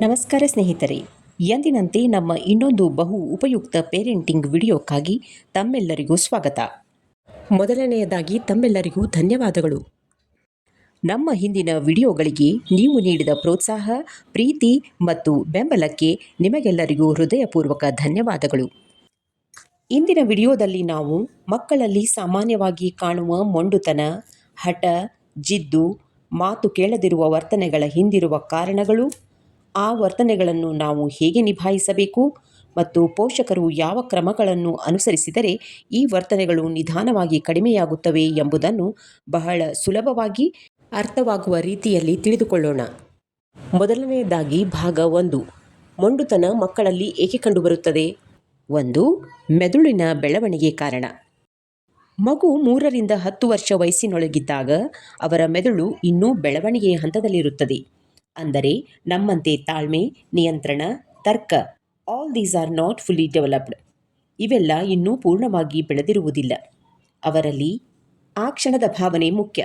ನಮಸ್ಕಾರ ಸ್ನೇಹಿತರೆ. ಎಂದಿನಂತೆ ನಮ್ಮ ಇನ್ನೊಂದು ಬಹು ಉಪಯುಕ್ತ ಪೇರೆಂಟಿಂಗ್ ವಿಡಿಯೋಕ್ಕಾಗಿ ತಮ್ಮೆಲ್ಲರಿಗೂ ಸ್ವಾಗತ. ಮೊದಲನೆಯದಾಗಿ ತಮ್ಮೆಲ್ಲರಿಗೂ ಧನ್ಯವಾದಗಳು. ನಮ್ಮ ಹಿಂದಿನ ವಿಡಿಯೋಗಳಿಗೆ ನೀವು ನೀಡಿದ ಪ್ರೋತ್ಸಾಹ, ಪ್ರೀತಿ ಮತ್ತು ಬೆಂಬಲಕ್ಕೆ ನಿಮಗೆಲ್ಲರಿಗೂ ಹೃದಯಪೂರ್ವಕ ಧನ್ಯವಾದಗಳು. ಇಂದಿನ ವಿಡಿಯೋದಲ್ಲಿ ನಾವು ಮಕ್ಕಳಲ್ಲಿ ಸಾಮಾನ್ಯವಾಗಿ ಕಾಣುವ ಮೊಂಡುತನ, ಹಠ, ಜಿದ್ದು, ಮಾತು ಕೇಳದಿರುವ ವರ್ತನೆಗಳ ಹಿಂದಿರುವ ಕಾರಣಗಳು ಆ ವರ್ತನೆಗಳನ್ನು ನಾವು ಹೇಗೆ ನಿಭಾಯಿಸಬೇಕು ಮತ್ತು ಪೋಷಕರು ಯಾವ ಕ್ರಮಗಳನ್ನು ಅನುಸರಿಸಿದರೆ ಈ ವರ್ತನೆಗಳು ನಿಧಾನವಾಗಿ ಕಡಿಮೆಯಾಗುತ್ತವೆ ಎಂಬುದನ್ನು ಬಹಳ ಸುಲಭವಾಗಿ ಅರ್ಥವಾಗುವ ರೀತಿಯಲ್ಲಿ ತಿಳಿದುಕೊಳ್ಳೋಣ. ಮೊದಲನೆಯದಾಗಿ ಭಾಗ ಒಂದು, ಮೊಂಡುತನ ಮಕ್ಕಳಲ್ಲಿ ಏಕೆ ಕಂಡುಬರುತ್ತದೆ? ಒಂದು, ಮೆದುಳಿನ ಬೆಳವಣಿಗೆ ಕಾರಣ. ಮಗು ಮೂರರಿಂದ ಹತ್ತು ವರ್ಷ ವಯಸ್ಸಿನೊಳಗಿದ್ದಾಗ ಅವರ ಮೆದುಳು ಇನ್ನೂ ಬೆಳವಣಿಗೆಯ ಹಂತದಲ್ಲಿರುತ್ತದೆ. ಅಂದರೆ ನಮ್ಮಂತೆ ತಾಳ್ಮೆ, ನಿಯಂತ್ರಣ, ತರ್ಕ all these are not fully developed ಇವೆಲ್ಲ ಇನ್ನೂ ಪೂರ್ಣವಾಗಿ ಬೆಳೆದಿರುವುದಿಲ್ಲ. ಅವರಲ್ಲಿ ಆ ಕ್ಷಣದ ಭಾವನೆ ಮುಖ್ಯ.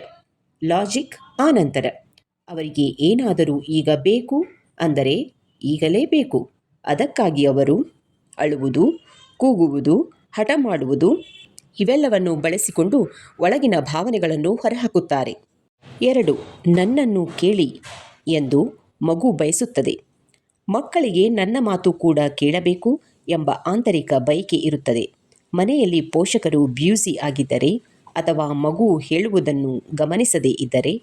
ಲಾಜಿಕ್ ಆನಂತರ ಅವರಿಗೆ ಏನಾದರೂ ಈಗ ಬೇಕು ಅಂದರೆ ಈಗಲೇ ಬೇಕು. ಅದಕ್ಕಾಗಿ ಅವರು ಅಳುವುದು, ಕೂಗುವುದು, ಹಠ ಮಾಡುವುದು ಇವೆಲ್ಲವನ್ನು ಬಳಸಿಕೊಂಡು ಒಳಗಿನ ಭಾವನೆಗಳನ್ನು ಹೊರಹಾಕುತ್ತಾರೆ. ಎರಡು, ನನ್ನನ್ನು ಕೇಳಿ. ಎಂದು ಮಗು ಬಯಸುತ್ತದೆ. ಮಕ್ಕಳಿಗೆ ನನ್ನ ಮಾತು ಕೂಡ ಕೇಳಬೇಕು ಎಂಬ ಆಂತರಿಕ ಬಯಕೆ ಇರುತ್ತದೆ. ಮನೆಯಲ್ಲಿ ಪೋಷಕರು ಬ್ಯೂಸಿ ಆಗಿದ್ದರೆ ಅಥವಾ ಮಗು ಹೇಳುವುದನ್ನು ಗಮನಿಸದೇ ಇದ್ದರೆ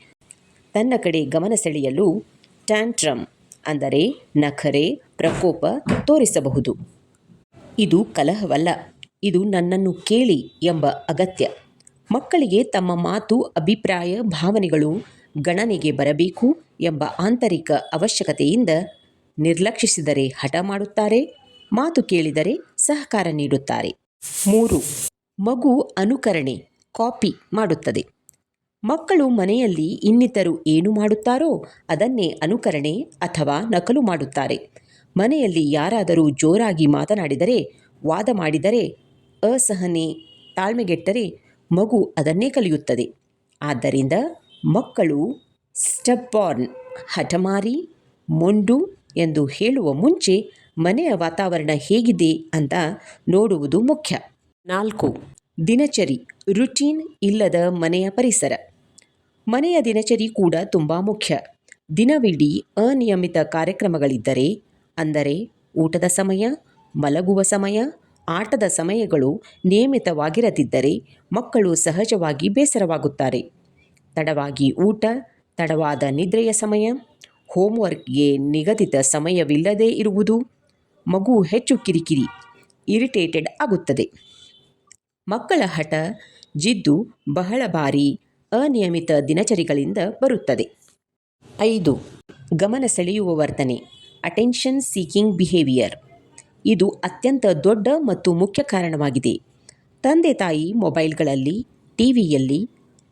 ತನ್ನ ಕಡೆ ಗಮನ ಸೆಳೆಯಲು ಟ್ಯಾಂಟ್ರಮ್ ಅಂದರೆ ನಖರೆ ಪ್ರಕೋಪ ತೋರಿಸಬಹುದು. ಇದು ಕಲಹವಲ್ಲ. ಇದು ನನ್ನನ್ನು ಕೇಳಿ ಎಂಬ ಅಗತ್ಯ. ಮಕ್ಕಳಿಗೆ ತಮ್ಮ ಮಾತು, ಅಭಿಪ್ರಾಯ, ಭಾವನೆಗಳು ಗಣನೆಗೆ ಬರಬೇಕು ಎಂಬ ಆಂತರಿಕ ಅವಶ್ಯಕತೆಯಿಂದ ನಿರ್ಲಕ್ಷಿಸಿದರೆ ಹಠ ಮಾಡುತ್ತಾರೆ, ಮಾತು ಕೇಳಿದರೆ ಸಹಕಾರ ನೀಡುತ್ತಾರೆ. ಮೂರು, ಮಗು ಅನುಕರಣೆ, ಕಾಪಿ ಮಾಡುತ್ತದೆ. ಮಕ್ಕಳು ಮನೆಯಲ್ಲಿ ಇನ್ನಿತರು ಏನು ಮಾಡುತ್ತಾರೋ ಅದನ್ನೇ ಅನುಕರಣೆ ಅಥವಾ ನಕಲು ಮಾಡುತ್ತಾರೆ. ಮನೆಯಲ್ಲಿ ಯಾರಾದರೂ ಜೋರಾಗಿ ಮಾತನಾಡಿದರೆ, ವಾದ ಮಾಡಿದರೆ, ಅಸಹನೆ, ತಾಳ್ಮೆಗೆಟ್ಟರೆ ಮಗು ಅದನ್ನೇ ಕಲಿಯುತ್ತದೆ. ಆದ್ದರಿಂದ ಮಕ್ಕಳು ಸ್ಟಬ್ಬಾರ್ನ್ ಹಠಮಾರಿ, ಮೊಂಡು ಎಂದು ಹೇಳುವ ಮುಂಚೆ ಮನೆಯ ವಾತಾವರಣ ಹೇಗಿದೆ ಅಂತ ನೋಡುವುದು ಮುಖ್ಯ. ನಾಲ್ಕು, ದಿನಚರಿ, ರುಟೀನ್ ಇಲ್ಲದ ಮನೆಯ ಪರಿಸರ. ಮನೆಯ ದಿನಚರಿ ಕೂಡ ತುಂಬ ಮುಖ್ಯ. ದಿನವಿಡೀ ಅನಿಯಮಿತ ಕಾರ್ಯಕ್ರಮಗಳಿದ್ದರೆ, ಅಂದರೆ ಊಟದ ಸಮಯ, ಮಲಗುವ ಸಮಯ, ಆಟದ ಸಮಯಗಳು ನಿಯಮಿತವಾಗಿರದಿದ್ದರೆ ಮಕ್ಕಳು ಸಹಜವಾಗಿ ಬೇಸರವಾಗುತ್ತಾರೆ. ತಡವಾಗಿ ಊಟ, ತಡವಾದ ನಿದ್ರೆಯ ಸಮಯ, ಹೋಮ್ವರ್ಕ್ಗೆ ನಿಗದಿತ ಸಮಯವಿಲ್ಲದೇ ಇರುವುದು ಮಗು ಹೆಚ್ಚು ಕಿರಿಕಿರಿ, ಇರಿಟೇಟೆಡ್ ಆಗುತ್ತದೆ. ಮಕ್ಕಳ ಹಠ, ಜಿದ್ದು ಬಹಳ ಬಾರಿ ಅನಿಯಮಿತ ದಿನಚರಿಗಳಿಂದ ಬರುತ್ತದೆ. ಐದು, ಗಮನ ಸೆಳೆಯುವ ವರ್ತನೆ ಅಟೆನ್ಷನ್ ಸೀಕಿಂಗ್ ಬಿಹೇವಿಯರ್ ಇದು ಅತ್ಯಂತ ದೊಡ್ಡ ಮತ್ತು ಮುಖ್ಯ ಕಾರಣವಾಗಿದೆ. ತಂದೆ ತಾಯಿ ಮೊಬೈಲ್ಗಳಲ್ಲಿ, ಟಿವಿಯಲ್ಲಿ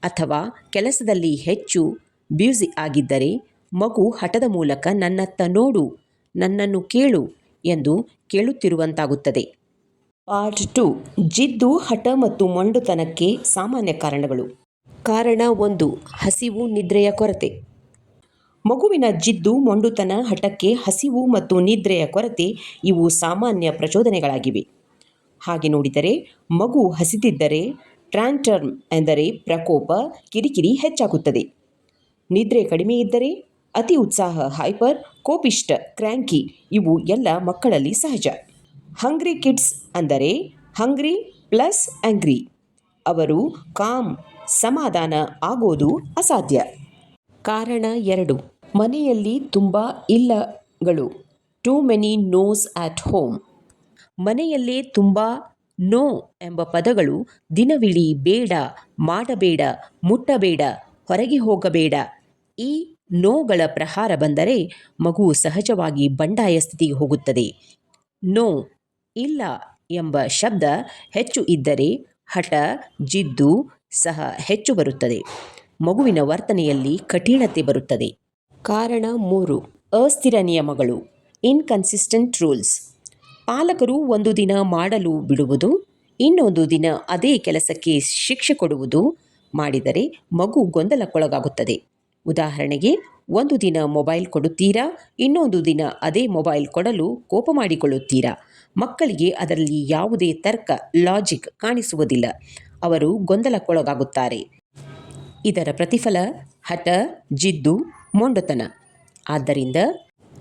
ಅಥವಾ ಕೆಲಸದಲ್ಲಿ ಹೆಚ್ಚು ಬ್ಯೂಸಿ ಆಗಿದ್ದರೆ ಮಗು ಹಠದ ಮೂಲಕ ನನ್ನತ್ತ ನೋಡು, ನನ್ನನ್ನು ಕೇಳು ಎಂದು ಕೇಳುತ್ತಿರುವಂತಾಗುತ್ತದೆ. ಪಾರ್ಟ್ ಟು ಜಿದ್ದು ಹಠ ಮತ್ತು ಮೊಂಡುತನಕ್ಕೆ ಸಾಮಾನ್ಯ ಕಾರಣಗಳು. ಕಾರಣ ಒಂದು, ಹಸಿವು ನಿದ್ರೆಯ ಕೊರತೆ. ಮಗುವಿನ ಜಿದ್ದು, ಮೊಂಡುತನ, ಹಠಕ್ಕೆ ಹಸಿವು ಮತ್ತು ನಿದ್ರೆಯ ಕೊರತೆ ಇವು ಸಾಮಾನ್ಯ ಪ್ರಚೋದನೆಗಳಾಗಿವೆ. ಹಾಗೆ ನೋಡಿದರೆ ಮಗು ಹಸಿದಿದ್ದರೆ ಟ್ರಾಂಟರ್ಮ್ ಎಂದರೆ ಪ್ರಕೋಪ, ಕಿರಿಕಿರಿ ಹೆಚ್ಚಾಗುತ್ತದೆ. ನಿದ್ರೆ ಕಡಿಮೆ ಇದ್ದರೆ ಅತಿ ಉತ್ಸಾಹ, ಹೈಪರ್ ಕೋಪಿಷ್ಟ ಕ್ರ್ಯಾಂಕಿ ಇವು ಎಲ್ಲ ಮಕ್ಕಳಲ್ಲಿ ಸಹಜ. ಹಂಗ್ರಿ ಕಿಡ್ಸ್ ಅಂದರೆ ಹಂಗ್ರಿ ಪ್ಲಸ್ ಆಂಗ್ರಿ. ಅವರು ಕಾಮ್, ಸಮಾಧಾನ ಆಗೋದು ಅಸಾಧ್ಯ. ಕಾರಣ ಎರಡು, ಮನೆಯಲ್ಲಿ ತುಂಬ ಇಲ್ಲಗಳು. Too many nos at home. ಮನೆಯಲ್ಲೇ ತುಂಬ ನೋ ಎಂಬ ಪದಗಳು ದಿನವಿಡೀ ಬೇಡ, ಮಾಡಬೇಡ, ಮುಟ್ಟಬೇಡ, ಹೊರಗೆ ಹೋಗಬೇಡ. ಈ ನೋಗಳ ಪ್ರಹಾರ ಬಂದರೆ ಮಗು ಸಹಜವಾಗಿ ಬಂಡಾಯ ಸ್ಥಿತಿಗೆ ಹೋಗುತ್ತದೆ. ನೋ ಇಲ್ಲ ಎಂಬ ಶಬ್ದ ಹೆಚ್ಚು ಇದ್ದರೆ ಹಠ, ಜಿದ್ದು ಸಹ ಹೆಚ್ಚು ಬರುತ್ತದೆ. ಮಗುವಿನ ವರ್ತನೆಯಲ್ಲಿ ಕಠಿಣತೆ ಬರುತ್ತದೆ. ಕಾರಣ ಮೂರು, ಅಸ್ಥಿರ ನಿಯಮಗಳು ಇನ್ಕನ್ಸಿಸ್ಟೆಂಟ್ ರೂಲ್ಸ್ ಪಾಲಕರು ಒಂದು ದಿನ ಮಾಡಲು ಬಿಡುವುದು, ಇನ್ನೊಂದು ದಿನ ಅದೇ ಕೆಲಸಕ್ಕೆ ಶಿಕ್ಷೆ ಕೊಡುವುದು ಮಾಡಿದರೆ ಮಗು ಗೊಂದಲಕ್ಕೊಳಗಾಗುತ್ತದೆ. ಉದಾಹರಣೆಗೆ, ಒಂದು ದಿನ ಮೊಬೈಲ್ ಕೊಡುತ್ತೀರಾ, ಇನ್ನೊಂದು ದಿನ ಅದೇ ಮೊಬೈಲ್ ಕೊಡಲು ಕೋಪ ಮಾಡಿಕೊಳ್ಳುತ್ತೀರಾ? ಮಕ್ಕಳಿಗೆ ಅದರಲ್ಲಿ ಯಾವುದೇ ತರ್ಕ, ಲಾಜಿಕ್ ಕಾಣಿಸುವುದಿಲ್ಲ. ಅವರು ಗೊಂದಲಕ್ಕೊಳಗಾಗುತ್ತಾರೆ. ಇದರ ಪ್ರತಿಫಲ ಹಠ, ಜಿದ್ದು, ಮೊಂಡತನ. ಆದ್ದರಿಂದ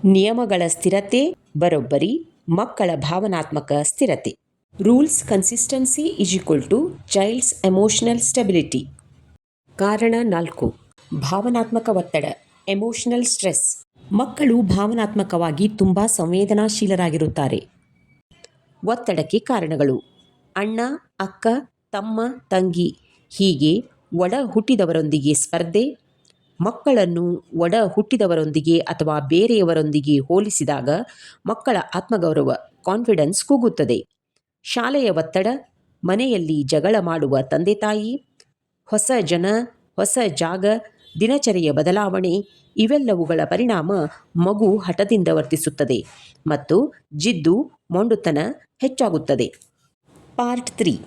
ನಿಯಮಗಳ ಸ್ಥಿರತೆ, ಬರೋಬ್ಬರಿ ಮಕ್ಕಳ ಭಾವನಾತ್ಮಕ ಸ್ಥಿರತೆ. Rules consistency is equal to child's emotional stability. ಕಾರಣ ನಾಲ್ಕು. ಭಾವನಾತ್ಮಕ ಒತ್ತಡ, ಎಮೋಷನಲ್ ಸ್ಟ್ರೆಸ್. ಮಕ್ಕಳು ಭಾವನಾತ್ಮಕವಾಗಿ ತುಂಬ ಸಂವೇದನಾಶೀಲರಾಗಿರುತ್ತಾರೆ. ಒತ್ತಡಕ್ಕೆ ಕಾರಣಗಳು. ಅಣ್ಣ, ಅಕ್ಕ, ತಮ್ಮ, ತಂಗಿ ಹೀಗೆ ಒಡ ಹುಟ್ಟಿದವರೊಂದಿಗೆ ಸ್ಪರ್ಧೆ ಮಕ್ಕಳನ್ನು ಒಡ ಹುಟ್ಟಿದವರೊಂದಿಗೆ ಅಥವಾ ಬೇರೆಯವರೊಂದಿಗೆ ಹೋಲಿಸಿದಾಗ ಮಕ್ಕಳ ಆತ್ಮಗೌರವ ಕಾನ್ಫಿಡೆನ್ಸ್ ಕುಗ್ಗುತ್ತದೆ ಶಾಲೆಯ ಒತ್ತಡ, ಮನೆಯಲ್ಲಿ ಜಗಳ ಮಾಡುವ ತಂದೆ ತಾಯಿ, ಹೊಸ ಜನ, ಹೊಸ ಜಾಗ, ದಿನಚರಿಯ ಬದಲಾವಣೆ, ಇವೆಲ್ಲವುಗಳ ಪರಿಣಾಮ ಮಗು ಹಠದಿಂದ ವರ್ತಿಸುತ್ತದೆ ಮತ್ತು ಜಿದ್ದು, ಮೊಂಡುತನ ಹೆಚ್ಚಾಗುತ್ತದೆ. Part three.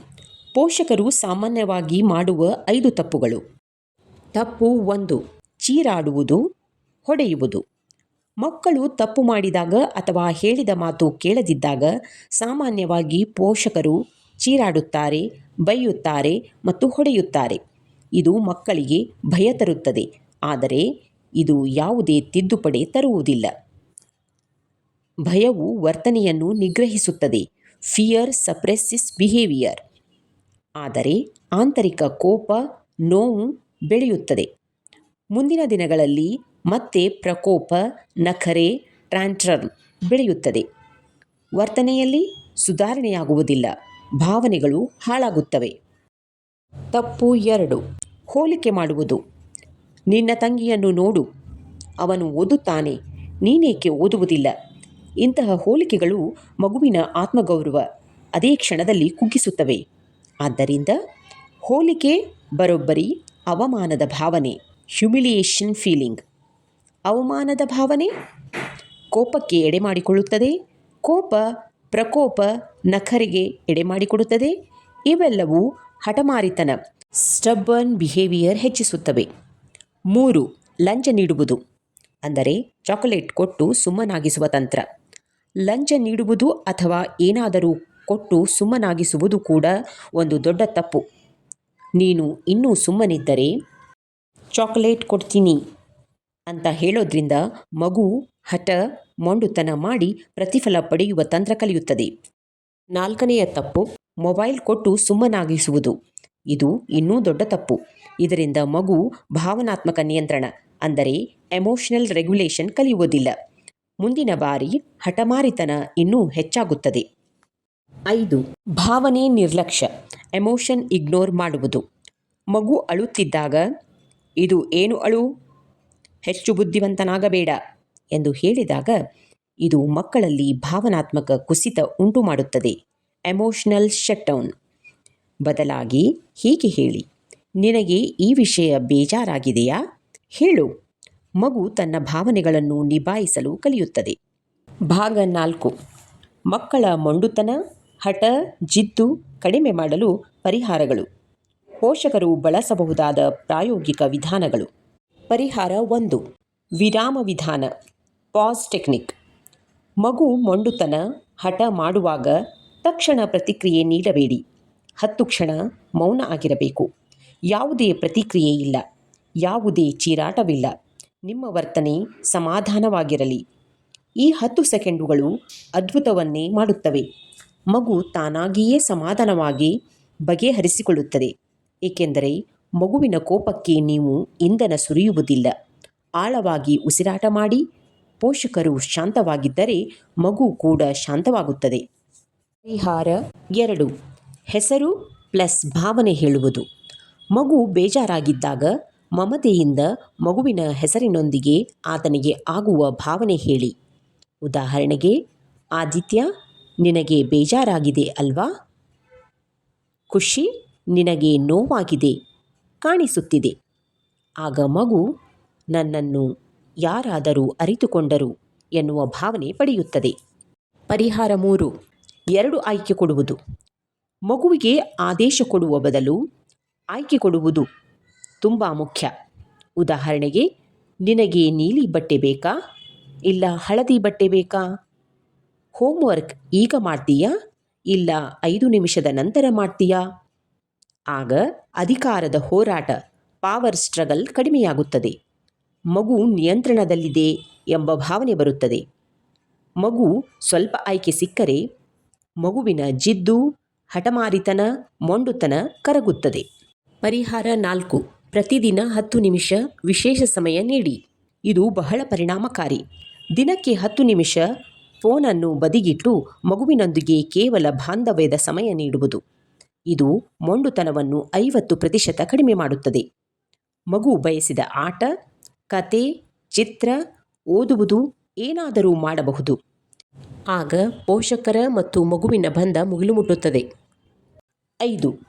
ಪೋಷಕರು ಸಾಮಾನ್ಯವಾಗಿ ಮಾಡುವ ಐದು ತಪ್ಪುಗಳು. ತಪ್ಪು ಒಂದು. ಚೀರಾಡುವುದು, ಹೊಡೆಯುವುದು. ಮಕ್ಕಳು ತಪ್ಪು ಮಾಡಿದಾಗ ಅಥವಾ ಹೇಳಿದ ಮಾತು ಕೇಳದಿದ್ದಾಗ ಸಾಮಾನ್ಯವಾಗಿ ಪೋಷಕರು ಚೀರಾಡುತ್ತಾರೆ, ಬೈಯುತ್ತಾರೆ ಮತ್ತು ಹೊಡೆಯುತ್ತಾರೆ. ಇದು ಮಕ್ಕಳಿಗೆ ಭಯ ತರುತ್ತದೆ, ಆದರೆ ಇದು ಯಾವುದೇ ತಿದ್ದುಪಡಿ ತರುವುದಿಲ್ಲ. ಭಯವು ವರ್ತನೆಯನ್ನು ನಿಗ್ರಹಿಸುತ್ತದೆ ಫಿಯರ್ ಸಪ್ರೆಸ್ಸಿಸ್ ಬಿಹೇವಿಯರ್ ಆದರೆ ಆಂತರಿಕ ಕೋಪ, ನೋವು ಬೆಳೆಯುತ್ತದೆ. ಮುಂದಿನ ದಿನಗಳಲ್ಲಿ ಮತ್ತೆ ಪ್ರಕೋಪ, ನಖರೆ ಟ್ರಾಂಟ್ರಮ್ ಬೆಳೆಯುತ್ತದೆ. ವರ್ತನೆಯಲ್ಲಿ ಸುಧಾರಣೆಯಾಗುವುದಿಲ್ಲ. ಭಾವನೆಗಳು ಹಾಳಾಗುತ್ತವೆ. ತಪ್ಪು ಎರಡು. ಹೋಲಿಕೆ ಮಾಡುವುದು. ನಿನ್ನ ತಂಗಿಯನ್ನು ನೋಡು. ಅವನು ಓದುತ್ತಾನೆ. ನೀನೇಕೆ ಓದುವುದಿಲ್ಲ? ಇಂತಹ ಹೋಲಿಕೆಗಳು ಮಗುವಿನ ಆತ್ಮಗೌರವ ಅದೇ ಕ್ಷಣದಲ್ಲಿ ಕುಗ್ಗಿಸುತ್ತವೆ. ಆದ್ದರಿಂದ ಹೋಲಿಕೆ ಬರೋಬ್ಬರಿ ಅವಮಾನದ ಭಾವನೆ. ಹ್ಯುಮಿಲಿಯೇಷನ್ ಫೀಲಿಂಗ್ ಅವಮಾನದ ಭಾವನೆ? ಕೋಪಕ್ಕೆ ಎಡೆ ಮಾಡಿಕೊಳ್ಳುತ್ತದೆ ಕೋಪ ಪ್ರಕೋಪ ನಖರಿಗೆ ಎಡೆ ಮಾಡಿಕೊಡುತ್ತದೆ ಇವೆಲ್ಲವೂ ಹಠಮಾರಿತನ ಸ್ಟಬ್ಬರ್ನ್ ಬಿಹೇವಿಯರ್ ಹೆಚ್ಚಿಸುತ್ತವೆ. ಮೂರು, ಲಂಚ ನೀಡುವುದು. ಅಂದರೆ ಚಾಕೊಲೇಟ್ ಕೊಟ್ಟು ಸುಮ್ಮನಾಗಿಸುವ ತಂತ್ರ. ಲಂಚ ನೀಡುವುದು ಅಥವಾ ಏನಾದರೂ ಕೊಟ್ಟು ಸುಮ್ಮನಾಗಿಸುವುದು ಕೂಡ ಒಂದು ದೊಡ್ಡ ತಪ್ಪು. ನೀನು ಇನ್ನೂ ಸುಮ್ಮನಿದ್ದರೆ ಚಾಕೊಲೇಟ್ ಕೊಡ್ತೀನಿ ಅಂತ ಹೇಳೋದ್ರಿಂದ ಮಗು ಹಠ ಮೊಂಡುತನ ಮಾಡಿ ಪ್ರತಿಫಲ ಪಡೆಯುವ ತಂತ್ರ ಕಲಿಯುತ್ತದೆ. ನಾಲ್ಕನೆಯ ತಪ್ಪು, ಮೊಬೈಲ್ ಕೊಟ್ಟು ಸುಮ್ಮನಾಗಿಸುವುದು. ಇದು ಇನ್ನೂ ದೊಡ್ಡ ತಪ್ಪು. ಇದರಿಂದ ಮಗು ಭಾವನಾತ್ಮಕ ನಿಯಂತ್ರಣ, ಅಂದರೆ ಎಮೋಷನಲ್ ರೆಗ್ಯುಲೇಷನ್ ಕಲಿಯುವುದಿಲ್ಲ. ಮುಂದಿನ ಬಾರಿ ಹಠಮಾರಿತನ ಇನ್ನೂ ಹೆಚ್ಚಾಗುತ್ತದೆ. ಐದು, ಭಾವನೆ ನಿರ್ಲಕ್ಷ್ಯ ಎಮೋಷನ್ ಇಗ್ನೋರ್ ಮಾಡುವುದು. ಮಗು ಅಳುತ್ತಿದ್ದಾಗ ಇದು ಏನು ಅಳು? ಹೆಚ್ಚು ಬುದ್ಧಿವಂತನಾಗಬೇಡ ಎಂದು ಹೇಳಿದಾಗ, ಇದು ಮಕ್ಕಳಲ್ಲಿ ಭಾವನಾತ್ಮಕ ಕುಸಿತ ಉಂಟು ಮಾಡುತ್ತದೆ. ಎಮೋಷನಲ್ ಶಟ್ಡೌನ್ ಬದಲಾಗಿ ಹೀಗೆ ಹೇಳಿ, ನಿನಗೆ ಈ ವಿಷಯ ಬೇಜಾರಾಗಿದೆಯಾ? ಹೇಳು. ಮಗು ತನ್ನ ಭಾವನೆಗಳನ್ನು ನಿಭಾಯಿಸಲು ಕಲಿಯುತ್ತದೆ. ಭಾಗ ನಾಲ್ಕು. ಮಕ್ಕಳ ಮೊಂಡುತನ, ಹಠ, ಜಿದ್ದು ಕಡಿಮೆ ಮಾಡಲು ಪರಿಹಾರಗಳು. ಪೋಷಕರು ಬಳಸಬಹುದಾದ ಪ್ರಾಯೋಗಿಕ ವಿಧಾನಗಳು. ಪರಿಹಾರ ಒಂದು. ವಿರಾಮ ವಿಧಾನ. Pause technique. ಮಗು ಮೊಂಡುತನ ಹಠ ಮಾಡುವಾಗ ತಕ್ಷಣ ಪ್ರತಿಕ್ರಿಯೆ ನೀಡಬೇಡಿ. ಹತ್ತು ಕ್ಷಣ ಮೌನ ಆಗಿರಬೇಕು. ಯಾವುದೇ ಪ್ರತಿಕ್ರಿಯೆ ಇಲ್ಲ. ಯಾವುದೇ ಚೀರಾಟವಿಲ್ಲ. ನಿಮ್ಮ ವರ್ತನೆ ಸಮಾಧಾನವಾಗಿರಲಿ. ಈ ಹತ್ತು ಸೆಕೆಂಡುಗಳು ಅದ್ಭುತವನ್ನೇ ಮಾಡುತ್ತವೆ. ಮಗು ತಾನಾಗಿಯೇ ಸಮಾಧಾನವಾಗಿ ಬಗೆಹರಿಸಿಕೊಳ್ಳುತ್ತದೆ. ಏಕೆಂದರೆ ಮಗುವಿನ ಕೋಪಕ್ಕೆ ನೀವು ಇಂಧನ ಸುರಿಯುವುದಿಲ್ಲ. ಆಳವಾಗಿ ಉಸಿರಾಟ ಮಾಡಿ, ಪೋಷಕರು ಶಾಂತವಾಗಿದ್ದರೆ ಮಗು ಕೂಡ ಶಾಂತವಾಗುತ್ತದೆ. ಪರಿಹಾರ ಎರಡು. ಹೆಸರು ಪ್ಲಸ್ ಭಾವನೆ ಹೇಳುವುದು. ಮಗು ಬೇಜಾರಾಗಿದ್ದಾಗ ಮಮತೆಯಿಂದ ಮಗುವಿನ ಹೆಸರಿನೊಂದಿಗೆ ಆತನಿಗೆ ಆಗುವ ಭಾವನೆ ಹೇಳಿ. ಉದಾಹರಣೆಗೆ, ಆದಿತ್ಯ, ನಿನಗೆ ಬೇಜಾರಾಗಿದೆ ಅಲ್ವಾ? ಖುಷಿ ನಿನಗೆ ನೋವಾಗಿದೆ, ಕಾಣಿಸುತ್ತಿದೆ. ಆಗ ಮಗು, ನನ್ನನ್ನು ಯಾರಾದರೂ ಅರಿತುಕೊಂಡರು ಎನ್ನುವ ಭಾವನೆ ಪಡೆಯುತ್ತದೆ. ಪರಿಹಾರ ಮೂರು, ಎರಡು ಆಯ್ಕೆ ಕೊಡುವುದು. ಮಗುವಿಗೆ ಆದೇಶ ಕೊಡುವ ಬದಲು ಆಯ್ಕೆ ಕೊಡುವುದು ತುಂಬ ಮುಖ್ಯ. ಉದಾಹರಣೆಗೆ, ನಿನಗೆ ನೀಲಿ ಬಟ್ಟೆ ಬೇಕಾ? ಇಲ್ಲ ಹಳದಿ ಬಟ್ಟೆ ಬೇಕಾ? ಹೋಮ್ವರ್ಕ್ ಈಗ ಮಾಡ್ತೀಯಾ? ಇಲ್ಲ ಐದು ನಿಮಿಷದ ನಂತರ ಮಾಡ್ತೀಯಾ? ಆಗ ಅಧಿಕಾರದ ಹೋರಾಟ ಪಾವರ್ ಸ್ಟ್ರಗಲ್ ಕಡಿಮೆಯಾಗುತ್ತದೆ. ಮಗು ನಿಯಂತ್ರಣದಲ್ಲಿದೆ ಎಂಬ ಭಾವನೆ ಬರುತ್ತದೆ. ಮಗು ಸ್ವಲ್ಪ ಆಯ್ಕೆ ಸಿಕ್ಕರೆ ಮಗುವಿನ ಜಿದ್ದು, ಹಠಮಾರಿತನ, ಮೊಂಡುತನ ಕರಗುತ್ತದೆ. ಪರಿಹಾರ ನಾಲ್ಕು. ಪ್ರತಿದಿನ ಹತ್ತು ನಿಮಿಷ ವಿಶೇಷ ಸಮಯ ನೀಡಿ. ಇದು ಬಹಳ ಪರಿಣಾಮಕಾರಿ. ದಿನಕ್ಕೆ ಹತ್ತು ನಿಮಿಷ ಫೋನನ್ನು ಬದಿಗಿಟ್ಟು ಮಗುವಿನೊಂದಿಗೆ ಕೇವಲ ಬಾಂಧವ್ಯದ ಸಮಯ ನೀಡುವುದು. ಇದು ಮೊಂಡುತನವನ್ನು ಐವತ್ತು ಪ್ರತಿಶತ ಕಡಿಮೆ ಮಾಡುತ್ತದೆ. ಮಗು ಬಯಸಿದ ಆಟ, ಕತೆ, ಚಿತ್ರ, ಓದುವುದು ಏನಾದರೂ ಮಾಡಬಹುದು. ಆಗ ಪೋಷಕರ ಮತ್ತು ಮಗುವಿನ ಬಂಧ ಮುಗಿಲು ಮುಟ್ಟುತ್ತದೆ ಐದು.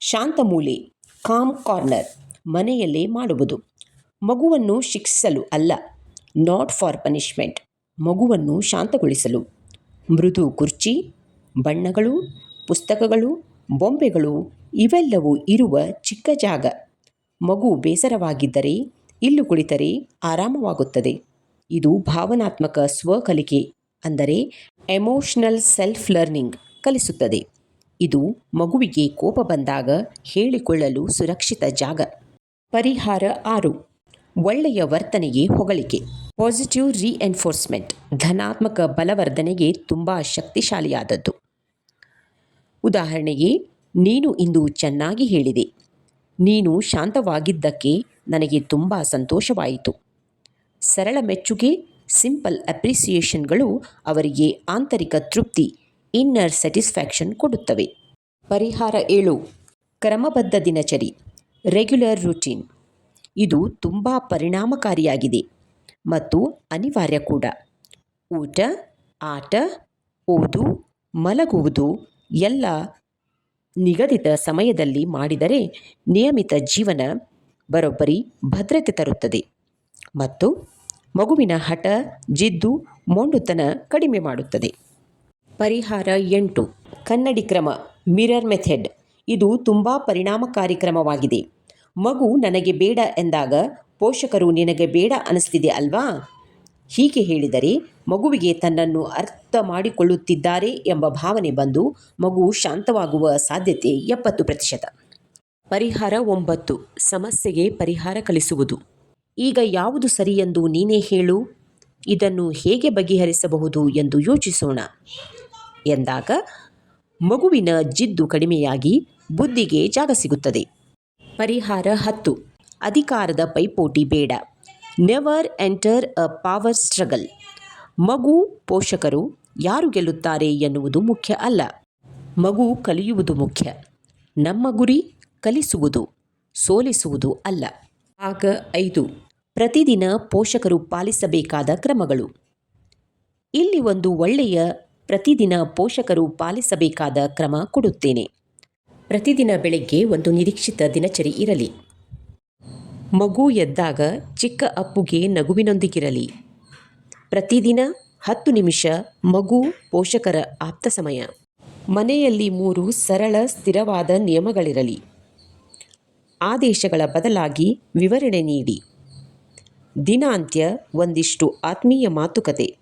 ಶಾಂತ ಮೂಲೆ, ಕಾಮ್ ಕಾರ್ನರ್, ಮನೆಯಲ್ಲೇ ಮಾಡುವುದು. ಮಗುವನ್ನು ಶಿಕ್ಷಿಸಲು ಅಲ್ಲ, ನಾಟ್ ಫಾರ್ ಪನಿಷ್ಮೆಂಟ್, ಮಗುವನ್ನು ಶಾಂತಗೊಳಿಸಲು. ಮೃದು ಕುರ್ಚಿ, ಬಣ್ಣಗಳು, ಪುಸ್ತಕಗಳು ಬೊಂಬೆಗಳು ಇವೆಲ್ಲವೂ ಇರುವ ಚಿಕ್ಕ ಜಾಗ. ಮಗು ಬೇಸರವಾಗಿದ್ದರೆ, ಇಲ್ಲು ಕುಳಿತರೆ ಆರಾಮವಾಗುತ್ತದೆ. ಇದು ಭಾವನಾತ್ಮಕ ಸ್ವಕಲಿಕೆ, ಅಂದರೆ ಎಮೋಷನಲ್ ಸೆಲ್ಫ್ ಲರ್ನಿಂಗ್ ಕಲಿಸುತ್ತದೆ. ಇದು ಮಗುವಿಗೆ ಕೋಪ ಬಂದಾಗ ಹೇಳಿಕೊಳ್ಳಲು ಸುರಕ್ಷಿತ ಜಾಗ. ಪರಿಹಾರ ಆರು, ಒಳ್ಳೆಯ ವರ್ತನೆಗೆ ಹೊಗಳಿಕೆ. ಪಾಸಿಟಿವ್ ರೀಎನ್ಫೋರ್ಸ್ಮೆಂಟ್, ಧನಾತ್ಮಕ ಬಲವರ್ಧನೆಗೆ ತುಂಬ ಶಕ್ತಿಶಾಲಿಯಾದದ್ದು. ಉದಾಹರಣೆಗೆ, ನೀನು ಇಂದು ಚೆನ್ನಾಗಿ ಹೇಳಿದೆ. ನೀನು ಶಾಂತವಾಗಿದ್ದಕ್ಕೆ ನನಗೆ ತುಂಬ ಸಂತೋಷವಾಯಿತು. ಸರಳ ಮೆಚ್ಚುಗೆ, ಸಿಂಪಲ್ ಅಪ್ರಿಸಿಯೇಷನ್ಗಳು ಅವರಿಗೆ ಆಂತರಿಕ ತೃಪ್ತಿ, ಇನ್ನರ್ ಸ್ಯಾಟಿಸ್ಫ್ಯಾಕ್ಷನ್ ಕೊಡುತ್ತವೆ. ಪರಿಹಾರ ಏಳು, ಕ್ರಮಬದ್ಧ ದಿನಚರಿ, ರೆಗ್ಯುಲರ್ ರುಟೀನ್. ಇದು ತುಂಬ ಪರಿಣಾಮಕಾರಿಯಾಗಿದೆ ಮತ್ತು ಅನಿವಾರ್ಯ ಕೂಡ. ಊಟ, ಆಟ, ಓದು, ಮಲಗುವುದು ಎಲ್ಲ ನಿಗದಿತ ಸಮಯದಲ್ಲಿ ಮಾಡಿದರೆ ನಿಯಮಿತ ಜೀವನ ಬರೋಬ್ಬರಿ ಭದ್ರತೆ ತರುತ್ತದೆ. ಮತ್ತು ಮಗುವಿನ ಹಠ, ಜಿದ್ದು, ಮೊಂಡುತನ ಕಡಿಮೆ ಮಾಡುತ್ತದೆ. ಪರಿಹಾರ ಎಂಟು. ಕನ್ನಡಿ ಕ್ರಮ, ಮಿರರ್ ಮೆಥೆಡ್. ಇದು ತುಂಬ ಪರಿಣಾಮಕಾರಿ ಕ್ರಮವಾಗಿದೆ. ಮಗು ನನಗೆ ಬೇಡ ಎಂದಾಗ ಪೋಷಕರು ನಿನಗೆ ಬೇಡ ಅನಿಸ್ತಿದೆ ಅಲ್ವಾ? ಹೀಗೆ ಹೇಳಿದರೆ ಮಗುವಿಗೆ ತನ್ನನ್ನು ಅರ್ಥ ಮಾಡಿಕೊಳ್ಳುತ್ತಿದ್ದಾರೆ ಎಂಬ ಭಾವನೆ ಬಂದು ಮಗು ಶಾಂತವಾಗುವ ಸಾಧ್ಯತೆ ಎಪ್ಪತ್ತು ಪ್ರತಿಶತ. ಪರಿಹಾರ ಒಂಬತ್ತು. ಸಮಸ್ಯೆಗೆ ಪರಿಹಾರ ಕಲಿಸುವುದು. ಈಗ ಯಾವುದು ಸರಿ ಎಂದು ನೀನೇ ಹೇಳು. ಇದನ್ನು ಹೇಗೆ ಬಗೆಹರಿಸಬಹುದು ಎಂದು ಯೋಚಿಸೋಣ. ಎಂದಾಗ, ಮಗುವಿನ ಜಿದ್ದು ಕಡಿಮೆಯಾಗಿ ಬುದ್ಧಿಗೆ ಜಾಗ ಸಿಗುತ್ತದೆ. ಪರಿಹಾರ ಹತ್ತು. ಅಧಿಕಾರದ ಪೈಪೋಟಿ ಬೇಡ. Never enter a power struggle ಮಗು ಪೋಷಕರು ಯಾರು ಗೆಲ್ಲುತ್ತಾರೆ ಎನ್ನುವುದು ಮುಖ್ಯ ಅಲ್ಲ. ಮಗು ಕಲಿಯುವುದು ಮುಖ್ಯ. ನಮ್ಮ ಗುರಿ ಕಲಿಸುವುದು, ಸೋಲಿಸುವುದು ಅಲ್ಲ. ಆಗ ಐದು, ಪ್ರತಿದಿನ ಪೋಷಕರು ಪಾಲಿಸಬೇಕಾದ ಕ್ರಮಗಳು. ಇಲ್ಲಿ ಒಂದು ಒಳ್ಳೆಯ ಪ್ರತಿದಿನ ಪೋಷಕರು ಪಾಲಿಸಬೇಕಾದ ಕ್ರಮ ಕೊಡುತ್ತೇನೆ. ಪ್ರತಿದಿನ ಬೆಳಗ್ಗೆ ಒಂದು ನಿರೀಕ್ಷಿತ ದಿನಚರಿ ಇರಲಿ. ಮಗು ಎದ್ದಾಗ ಚಿಕ್ಕ ಅಪ್ಪುಗೆ ನಗುವಿನೊಂದಿಗಿರಲಿ. ಪ್ರತಿದಿನ ಹತ್ತು ನಿಮಿಷ ಮಗು ಪೋಷಕರ ಆಪ್ತ ಸಮಯ. ಮನೆಯಲ್ಲಿ ಮೂರು ಸರಳ ಸ್ಥಿರವಾದ ನಿಯಮಗಳಿರಲಿ. ಆದೇಶಗಳ ಬದಲಾಗಿ ವಿವರಣೆ ನೀಡಿ. ದಿನಾಂತ್ಯ ಒಂದಿಷ್ಟು ಆತ್ಮೀಯ ಮಾತುಕತೆ.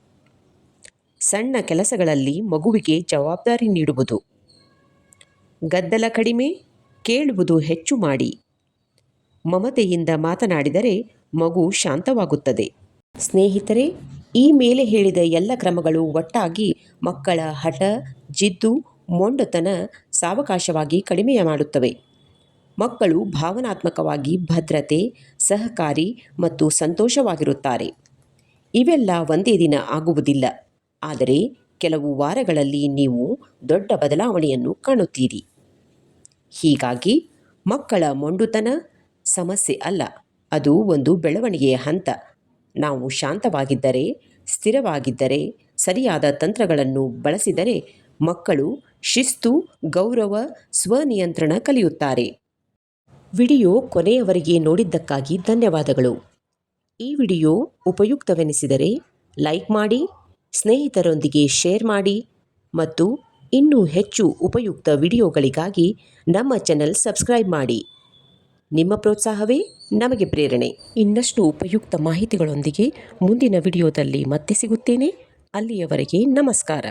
ಸಣ್ಣ ಕೆಲಸಗಳಲ್ಲಿ ಮಗುವಿಗೆ ಜವಾಬ್ದಾರಿ ನೀಡುವುದು. ಗದ್ದಲ ಕಡಿಮೆ, ಕೇಳುವುದು ಹೆಚ್ಚು ಮಾಡಿ. ಮಮತೆಯಿಂದ ಮಾತನಾಡಿದರೆ ಮಗು ಶಾಂತವಾಗುತ್ತದೆ. ಸ್ನೇಹಿತರೆ ಈ ಮೇಲೆ ಹೇಳಿದ ಎಲ್ಲ ಕ್ರಮಗಳು ಒಟ್ಟಾಗಿ ಮಕ್ಕಳ ಹಠ, ಜಿದ್ದು, ಮೊಂಡತನ ಸಾವಕಾಶವಾಗಿ ಕಡಿಮೆಯ ಮಾಡುತ್ತವೆ. ಮಕ್ಕಳು ಭಾವನಾತ್ಮಕವಾಗಿ ಭದ್ರತೆ, ಸಹಕಾರಿ ಮತ್ತು ಸಂತೋಷವಾಗಿರುತ್ತಾರೆ. ಇವೆಲ್ಲ ಒಂದೇ ದಿನ ಆಗುವುದಿಲ್ಲ. ಆದರೆ ಕೆಲವು ವಾರಗಳಲ್ಲಿ ನೀವು ದೊಡ್ಡ ಬದಲಾವಣೆಯನ್ನು ಕಾಣುತ್ತೀರಿ. ಹೀಗಾಗಿ ಮಕ್ಕಳ ಮೊಂಡುತನ ಸಮಸ್ಯೆ ಅಲ್ಲ, ಅದು ಒಂದು ಬೆಳವಣಿಗೆಯ ಹಂತ. ನಾವು ಶಾಂತವಾಗಿದ್ದರೆ, ಸ್ಥಿರವಾಗಿದ್ದರೆ, ಸರಿಯಾದ ತಂತ್ರಗಳನ್ನು ಬಳಸಿದರೆ ಮಕ್ಕಳು ಶಿಸ್ತು, ಗೌರವ, ಸ್ವನಿಯಂತ್ರಣ ಕಲಿಯುತ್ತಾರೆ. ವಿಡಿಯೋ ಕೊನೆಯವರೆಗೆ ನೋಡಿದ್ದಕ್ಕಾಗಿ ಧನ್ಯವಾದಗಳು. ಈ ವಿಡಿಯೋ ಉಪಯುಕ್ತವೆನಿಸಿದರೆ ಲೈಕ್ ಮಾಡಿ, ಸ್ನೇಹಿತರೊಂದಿಗೆ ಶೇರ್ ಮಾಡಿ ಮತ್ತು ಇನ್ನೂ ಹೆಚ್ಚು ಉಪಯುಕ್ತ ವಿಡಿಯೋಗಳಿಗಾಗಿ ನಮ್ಮ ಚಾನೆಲ್ ಸಬ್ಸ್ಕ್ರೈಬ್ ಮಾಡಿ. ನಿಮ್ಮ ಪ್ರೋತ್ಸಾಹವೇ ನಮಗೆ ಪ್ರೇರಣೆ. ಇನ್ನಷ್ಟು ಉಪಯುಕ್ತ ಮಾಹಿತಿಗಳೊಂದಿಗೆ ಮುಂದಿನ ವಿಡಿಯೋದಲ್ಲಿ ಮತ್ತೆ ಸಿಗುತ್ತೇನೆ. ಅಲ್ಲಿಯವರೆಗೆ ನಮಸ್ಕಾರ.